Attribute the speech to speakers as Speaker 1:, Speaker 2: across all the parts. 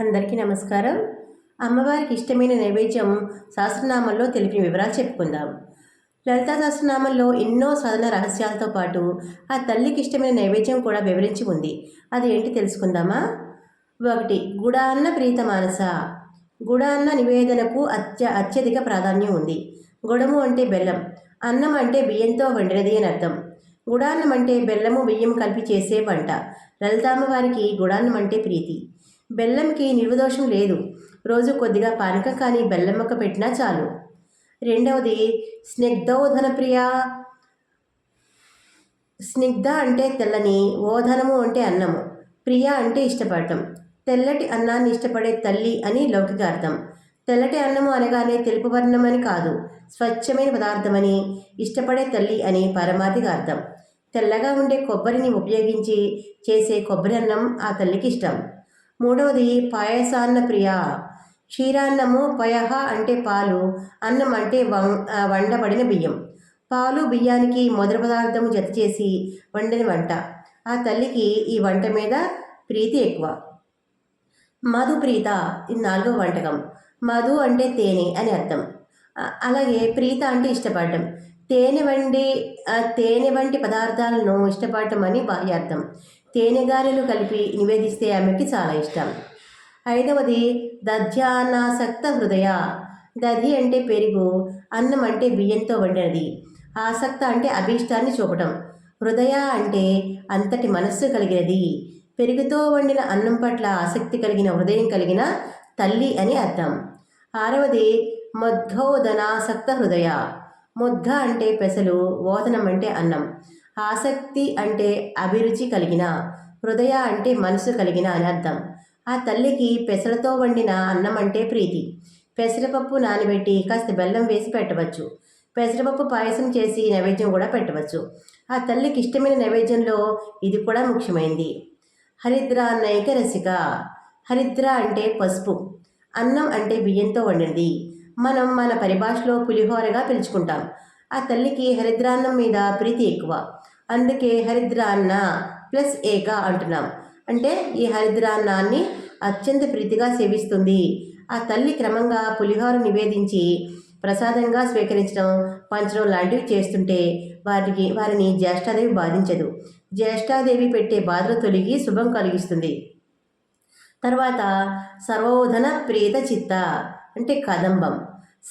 Speaker 1: అందరికీ నమస్కారం. అమ్మవారికి ఇష్టమైన నైవేద్యం సహస్రనామంలో తెలిపిన వివరాలు చెప్పుకుందాం. లలితా సహస్రనామంలో ఎన్నో సాధన రహస్యాలతో పాటు ఆ తల్లికి ఇష్టమైన నైవేద్యం కూడా వివరించి ఉంది. అది ఏంటి తెలుసుకుందామా? ఒకటి గుడాన్న ప్రీత మానస. గుడాన్న నివేదనకు అత్య అత్యధిక ప్రాధాన్యం ఉంది. గుడము అంటే బెల్లం అన్నం అంటే బియ్యంతో వండినది అని అర్థం. గుడాన్నం అంటే బెల్లము బియ్యం కలిపి చేసే వంట. లలితామ్మవారికి గుడాన్నం అంటే ప్రీతి. బెల్లంకి నిర్వదోషం లేదు. రోజు కొద్దిగా పానకం కానీ బెల్లం మొక్క పెట్టినా చాలు. రెండవది స్నిగ్ధోధన ప్రియ స్నిగ్ధ అంటే తెల్లని ఓధనము అంటే అన్నము. ప్రియ అంటే ఇష్టపడటం. తెల్లటి అన్నాన్ని ఇష్టపడే తల్లి అని లౌకిక అర్థం. తెల్లటి అన్నము అనగానే తెలుపు వర్ణమని కాదు స్వచ్ఛమైన పదార్థమని ఇష్టపడే తల్లి అని పరమాధిక అర్థం. తెల్లగా ఉండే కొబ్బరిని ఉపయోగించి చేసే కొబ్బరి అన్నం ఆ తల్లికి ఇష్టం. మూడవది పాయసాన్న ప్రియ. క్షీరాన్నము పయహ అంటే పాలు అన్నం అంటే వం వండబడిన బియ్యం. పాలు బియ్యానికి మొదటి పదార్థము జత చేసి వండిన వంట. ఆ తల్లికి ఈ వంట మీద ప్రీతి ఎక్కువ. మధు ప్రీత ఇది నాలుగో వంటకం. మధు అంటే తేనె అని అర్థం. అలాగే ప్రీత అంటే ఇష్టపడటం. తేనె వండి తేనె వంటి పదార్థాలను ఇష్టపడటం అని బాహ్యార్థం తేనెగారెలు కలిపి నివేదిస్తే ఆమెకి చాలా ఇష్టం. ఐదవది దధ్యానాసక్త హృదయ. దధి అంటే పెరుగు అన్నం అంటే బియ్యంతో వండినది. ఆసక్త అంటే అభీష్టాన్ని చూపటం. హృదయ అంటే అంతటి మనస్సు కలిగినది. పెరుగుతో వండిన అన్నం పట్ల ఆసక్తి కలిగిన హృదయం కలిగిన తల్లి అని అర్థం. ఆరవది ముద్గోదనాసక్త హృదయ. మొద్ద అంటే పెసలు ఓదనం అంటే అన్నం. ఆసక్తి అంటే అభిరుచి కలిగిన హృదయ అంటే మనసు కలిగిన అని అర్థం. ఆ తల్లికి పెసరతో వండిన అన్నం అంటే ప్రీతి. పెసరపప్పు నానబెట్టి కాస్త బెల్లం వేసి పెట్టవచ్చు. పెసరపప్పు పాయసం చేసి నైవేద్యం కూడా పెట్టవచ్చు. ఆ తల్లికి ఇష్టమైన నైవేద్యంలో ఇది కూడా ముఖ్యమైంది. హరిద్ర నైక రసిక. హరిద్ర అంటే పసుపు. అన్నం అంటే బియ్యంతో వండినది మనం మన పరిభాషలో పులిహోరగా పిలుచుకుంటాం. ఆ తల్లికి హరిద్రాన్నం మీద ప్రీతి ఎక్కువ. అందుకే హరిద్రాన్న ప్లస్ ఏక అంటున్నాం. అంటే ఈ హరిద్రాన్నాన్ని అత్యంత ప్రీతిగా సేవిస్తుంది. ఆ తల్లి క్రమంగా పులిహోర నివేదించి ప్రసాదంగా స్వీకరించడం పంచడం లాంటివి చేస్తుంటే వారికి వారిని జ్యేష్ఠాదేవి బాధించదు. జ్యేష్ఠాదేవి పెట్టే బాధలు తొలగి శుభం కలిగిస్తుంది. తర్వాత సర్వోధన ప్రీత చిత్త అంటే కదంబం.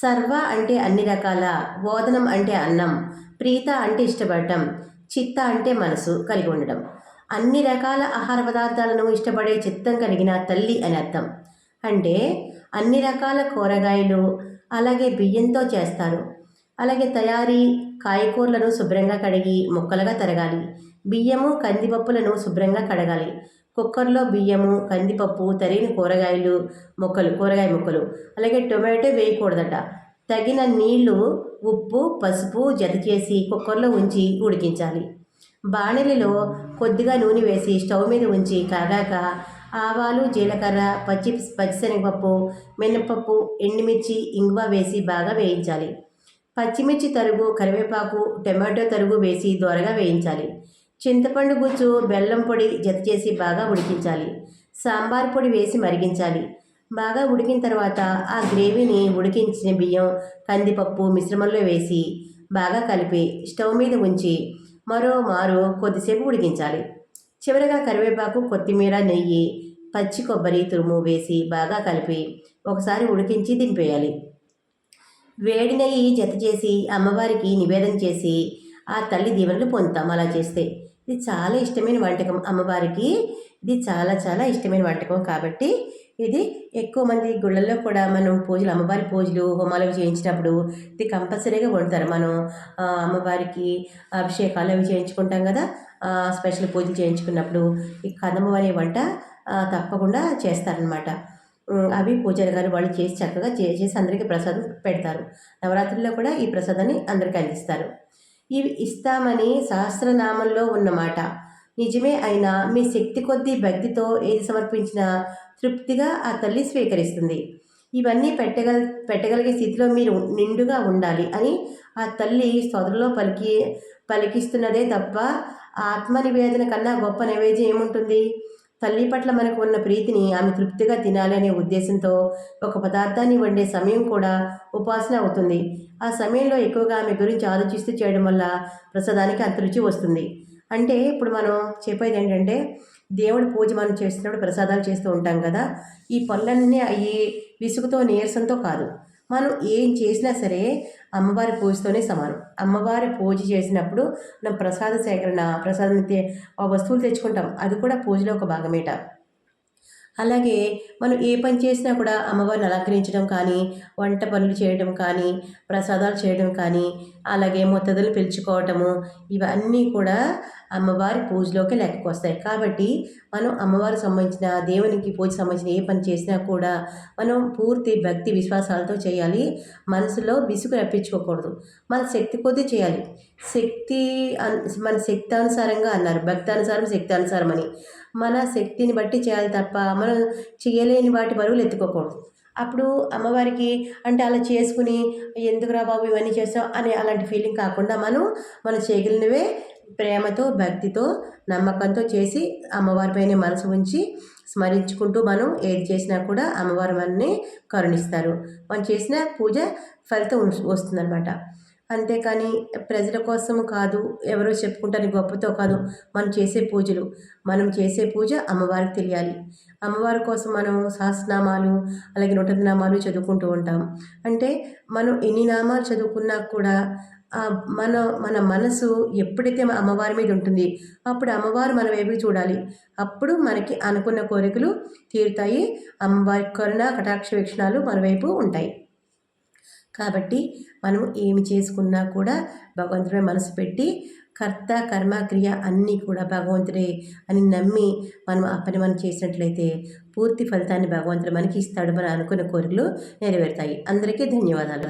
Speaker 1: సర్వ అంటే అన్ని రకాల బోధనం అంటే అన్నం ప్రీత అంటే ఇష్టపడటం చిత్త అంటే మనసు కలిగి ఉండడం అన్ని రకాల ఆహార పదార్థాలను ఇష్టపడే చిత్తం కలిగిన తల్లి అని అర్థం. అంటే అన్ని రకాల కూరగాయలు అలాగే బియ్యంతో చేస్తారు. అలాగే తయారీ కాయకూరలను శుభ్రంగా కడిగి ముక్కలుగా తరగాలి. బియ్యము కందిపప్పులను శుభ్రంగా కడగాలి. కుక్కర్లో బియ్యము కందిపప్పు తరిగిన కూరగాయలు మొక్కలు కూరగాయ ముక్కలు. అలాగే టొమాటో వేయకూడదట. తగిన నీళ్ళు ఉప్పు పసుపు జత చేసి కుక్కర్లో ఉంచి ఉడికించాలి. బాణలిలో కొద్దిగా నూనె వేసి స్టవ్ మీద ఉంచి కాగాక ఆవాలు జీలకర్ర పచ్చి పచ్చిశనగపప్పు మినపప్పు ఎండుమిర్చి ఇంగువ వేసి బాగా వేయించాలి. పచ్చిమిర్చి తరుగు కరివేపాకు టమాటో తరుగు వేసి దోరగా వేయించాలి. చింతపండు గుజ్జు బెల్లం పొడి జత చేసి బాగా ఉడికించాలి. సాంబార్ పొడి వేసి మరిగించాలి. బాగా ఉడికిన తర్వాత ఆ గ్రేవీని ఉడికించిన బియ్యం కందిపప్పు మిశ్రమంలో వేసి బాగా కలిపి స్టవ్ మీద ఉంచి మరో మారు కొద్దిసేపు ఉడికించాలి. చివరగా కరివేపాకు కొత్తిమీర నెయ్యి పచ్చి కొబ్బరి తురుము వేసి బాగా కలిపి ఒకసారి ఉడికించి దింపేయాలి. వేడి నెయ్యి జత చేసి అమ్మవారికి నివేదన చేసి ఆ తల్లి దీవెనలు పొందుతాం అలా చేస్తే. ఇది చాలా ఇష్టమైన వంటకం అమ్మవారికి. ఇది చాలా చాలా ఇష్టమైన వంటకం కాబట్టి ఇది ఎక్కువ మంది గుళ్ళల్లో కూడా మనం పూజలు అమ్మవారి పూజలు హోమాలు అవి చేయించినప్పుడు ఇది కంపల్సరీగా వండుతారు. మనం అమ్మవారికి అభిషేకాలు అవి చేయించుకుంటాం కదా స్పెషల్ పూజలు చేయించుకున్నప్పుడు ఈ కదమ్మ అనే వంట తప్పకుండా చేస్తారనమాట అవి పూజారి గారు వాళ్ళు చేసి చక్కగా చేసి అందరికీ ప్రసాదం పెడతారు. నవరాత్రుల్లో కూడా ఈ ప్రసాదాన్ని అందరికీ అందిస్తారు. ఇవి ఇస్తామని సహస్రనామంలో ఉన్నమాట. నిజమే అయినా మీ శక్తి కొద్దీ భక్తితో ఏది సమర్పించినా తృప్తిగా ఆ తల్లి స్వీకరిస్తుంది. ఇవన్నీ పెట్టగల పెట్టగలిగే స్థితిలో మీరు నిండుగా ఉండాలి అని ఆ తల్లి సోదరులో పలికి పలికిస్తున్నదే తప్ప ఆత్మ నివేదన కన్నా గొప్ప నైవేద్యం ఏముంటుంది? తల్లి పట్ల మనకు ఉన్న ప్రీతిని ఆమె తృప్తిగా తినాలి అనే ఉద్దేశంతో ఒక పదార్థాన్ని వండే సమయం కూడా ఉపాసన అవుతుంది. ఆ సమయంలో ఎక్కువగా ఆమె గురించి ఆలోచిస్తూ చేయడం వల్ల ప్రసాదానికి అంత రుచి వస్తుంది. అంటే ఇప్పుడు మనం చెప్పేది ఏంటంటే దేవుడి పూజ మనం చేస్తున్నప్పుడు ప్రసాదాలు చేస్తూ ఉంటాం కదా ఈ పనులన్నీ అయ్యి విసుగుతో నీరసంతో కాదు. మనం ఏం చేసినా సరే అమ్మవారి పూజతోనే సమానం. అమ్మవారి పూజ చేసినప్పుడు మనం ప్రసాద సేకరణ ప్రసాదం ఆ వస్తువులు తెచ్చుకుంటాం. అది కూడా పూజలో ఒక భాగమేట. అలాగే మనం ఏ పని చేసినా కూడా అమ్మవారిని అలంకరించడం కానీ వంట పనులు చేయడం కానీ ప్రసాదాలు చేయడం కానీ అలాగే మొత్తదులు పిలుచుకోవటము ఇవన్నీ కూడా అమ్మవారి పూజలోకి లెక్కకు వస్తాయి. కాబట్టి మనం అమ్మవారికి సంబంధించిన దేవునికి పూజ సంబంధించిన ఏ పని చేసినా కూడా మనం పూర్తి భక్తి విశ్వాసాలతో చేయాలి. మనసులో విసుగు రప్పించుకోకూడదు. మన శక్తి కొద్దీ చేయాలి. శక్తి మన శక్తి అనుసారంగా అన్నారు. భక్తి అనుసారం శక్తి అనుసారం అని. మన శక్తిని బట్టి చేయాలి తప్ప మనం చేయలేని వాటి బరువులు ఎత్తుకోకూడదు. అప్పుడు అమ్మవారికి అంటే అలా చేసుకుని ఎందుకురా బాబు ఇవన్నీ చేస్తాం అని అలాంటి ఫీలింగ్ కాకుండా మనం మనం చేయగలిగినవే ప్రేమతో భక్తితో నమ్మకంతో చేసి అమ్మవారిపైనే మనసు ఉంచి స్మరించుకుంటూ మనం ఏది చేసినా కూడా అమ్మవారు మనని కరుణిస్తారు. మనం చేసిన పూజ ఫలితం వస్తుందన్నమాట. అంతేకాని ప్రజల కోసం కాదు ఎవరో చెప్పుకుంటారు గొప్పతో కాదు మనం చేసే పూజలు. మనం చేసే పూజ అమ్మవారికి తెలియాలి. అమ్మవారి కోసం మనం సహస్రనామాలు అలాగే నూట నామాలు చదువుకుంటూ ఉంటాం. అంటే మనం ఎన్ని నామాలు చదువుకున్నా కూడా మన మన మనసు ఎప్పుడైతే మన అమ్మవారి మీద ఉంటుంది అప్పుడు అమ్మవారు మన వైపు చూడాలి. అప్పుడు మనకి అనుకున్న కోరికలు తీరుతాయి. అమ్మవారి కరుణ కటాక్ష వీక్షణాలు మన వైపు ఉంటాయి. కాబట్టి మనం ఏమి చేసుకున్నా కూడా భగవంతుడే మనసు పెట్టి కర్త కర్మ క్రియ అన్నీ కూడా భగవంతుడే అని నమ్మి మనం ఆ పని మనం చేసినట్లయితే పూర్తి ఫలితాన్ని భగవంతుడు మనకి ఇస్తాడు మనం అనుకున్న కోరికలు నెరవేరుతాయి. అందరికీ ధన్యవాదాలు.